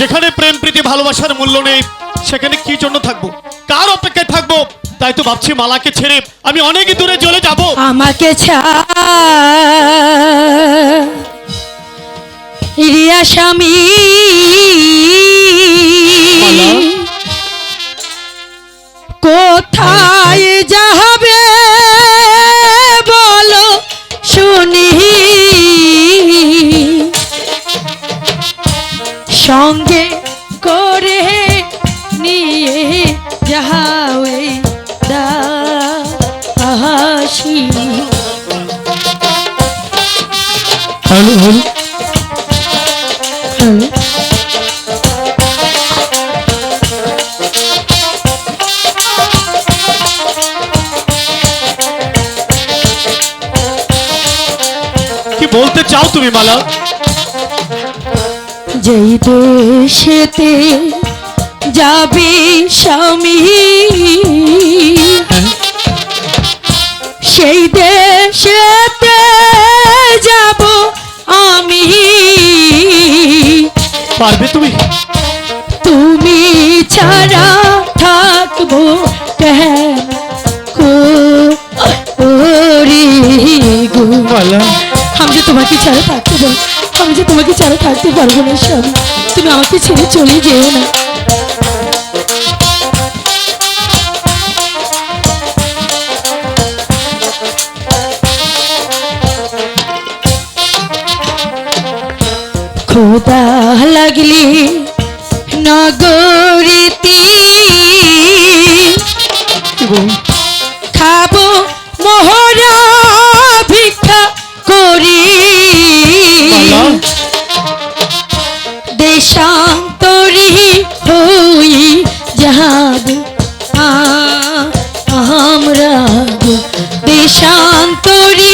যেখানে প্রেম প্রীতি ভালোবাসার মূল্য নেই সেখানে কি জন্য থাকব? কার অপেক্ষায় থাকব? তাই তো ভাবছি মালাকে ছেড়ে আমি অনেক দূরে চলে যাব। আমাকে ছাড়িয়া স্বামী। কোথায় যাবে সঙ্গে করে নিয়ে যাও দাসী। Hello hello. হ্যালো। কি বলতে চাও তুমি মালা? যেই দেশেতে যাবে স্বামী সেই দেশেতে যাব আমি। পারবে তুমি? তুমি ছাড়া থাকব কেন? ওরে গো আমি যে তোমাকে ছাড়া থাকতে পারব আমি যে তোমাকে ছাড়া থাকতে পারব না স্বামী তুমি আমাকে ছেড়ে চলে যেও না। খোদা লাগলি নগরীতি। খাব মোহরা দেশান্তরি হই যাব আমরা দেশান্তরি